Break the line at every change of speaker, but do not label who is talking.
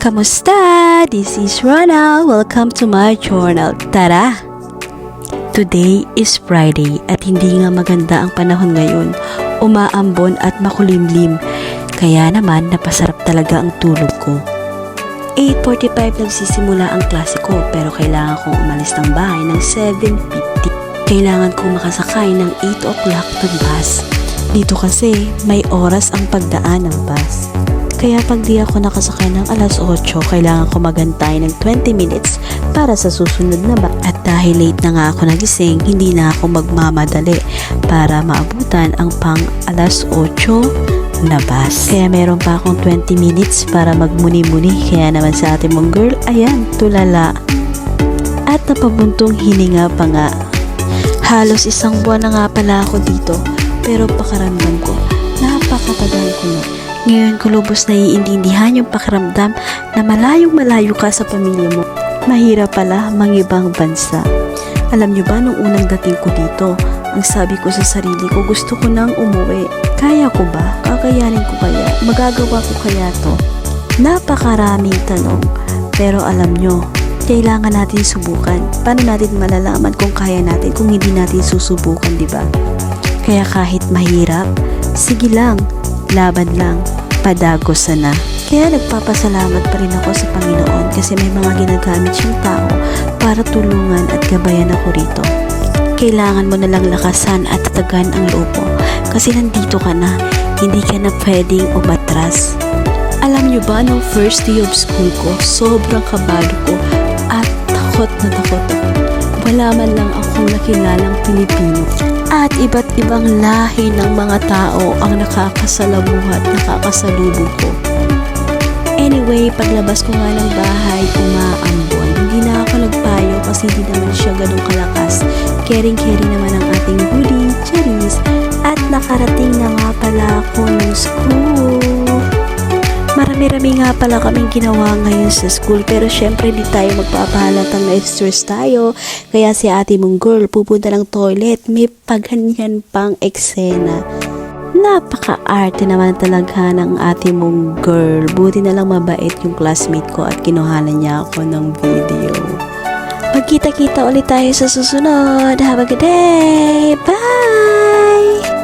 Kamusta? This is Rona. Welcome to my journal. Tara! Today is Friday at hindi nga maganda ang panahon ngayon. Umaambon at makulimlim. Kaya naman napasarap talaga ang tulog ko. 8.45 nagsisimula ang klase ko pero kailangan kong umalis ng bahay ng 7.50. Kailangan kong makasakay ng 8 o'clock na bus. Dito kasi may oras ang pagdaan ng bus. Kaya pag di ako nakasakay ng alas 8, kailangan ko magantay ng 20 minutes para sa susunod na ba. At dahil late na nga ako nagising, hindi na ako magmamadali para maabutan ang pang alas 8 na bus. Kaya meron pa akong 20 minutes para magmuni-muni. Kaya naman sa ating mong girl, ayan, tulala. At napabuntong hininga pa nga. Halos isang buwan na nga pala ako dito. Pero pakaramdam ko, napakatagal ko na. Ngayon ko lubos na iintindihan yung pakiramdam na malayong malayo ka sa pamilya mo. Mahirap pala mangibang bansa. Alam nyo ba nung unang dating ko dito, ang sabi ko sa sarili ko gusto ko nang umuwi. Kaya ko ba? Kakayanin ko kaya? Magagawa ko kaya to? Napakaraming tanong. Pero alam nyo, kailangan natin subukan. Paano natin malalaman kung kaya natin kung hindi natin susubukan, di ba? Kaya kahit mahirap, sige lang, laban lang, padagos na. Kaya nagpapasalamat pa rin ako sa Panginoon kasi may mga ginagamit siyang tao para tulungan at gabayan ako rito. Kailangan mo na lang lakasan at tatagan ang loob mo kasi nandito ka na, hindi ka na pwedeng umatras. Alam niyo ba, nung first day of school ko, sobrang kabado ko at takot na takot ako. Wala man lang akong nakilalang Pilipino. At iba't ibang lahi ng mga tao ang nakakasalamuha at nakakasalubong ko. Anyway, paglabas ko nga ng bahay, umaambon. Hindi na ako nagpayo kasi hindi naman siya ganun kalakas. Caring-caring naman ang ating hoodie, charis, at nakarating na nga pala ako ng school. Marami-rami nga pala kaming ginawa ngayon sa school pero syempre di tayo magpapahalatang na stress tayo. Kaya si ate mong girl pupunta ng toilet, may paghanyan pang eksena. Napaka-arte naman talaga ng ate mong girl. Buti na lang mabait yung classmate ko at kinuhanan niya ako ng video. Magkita-kita ulit tayo sa susunod. Have a good day! Bye!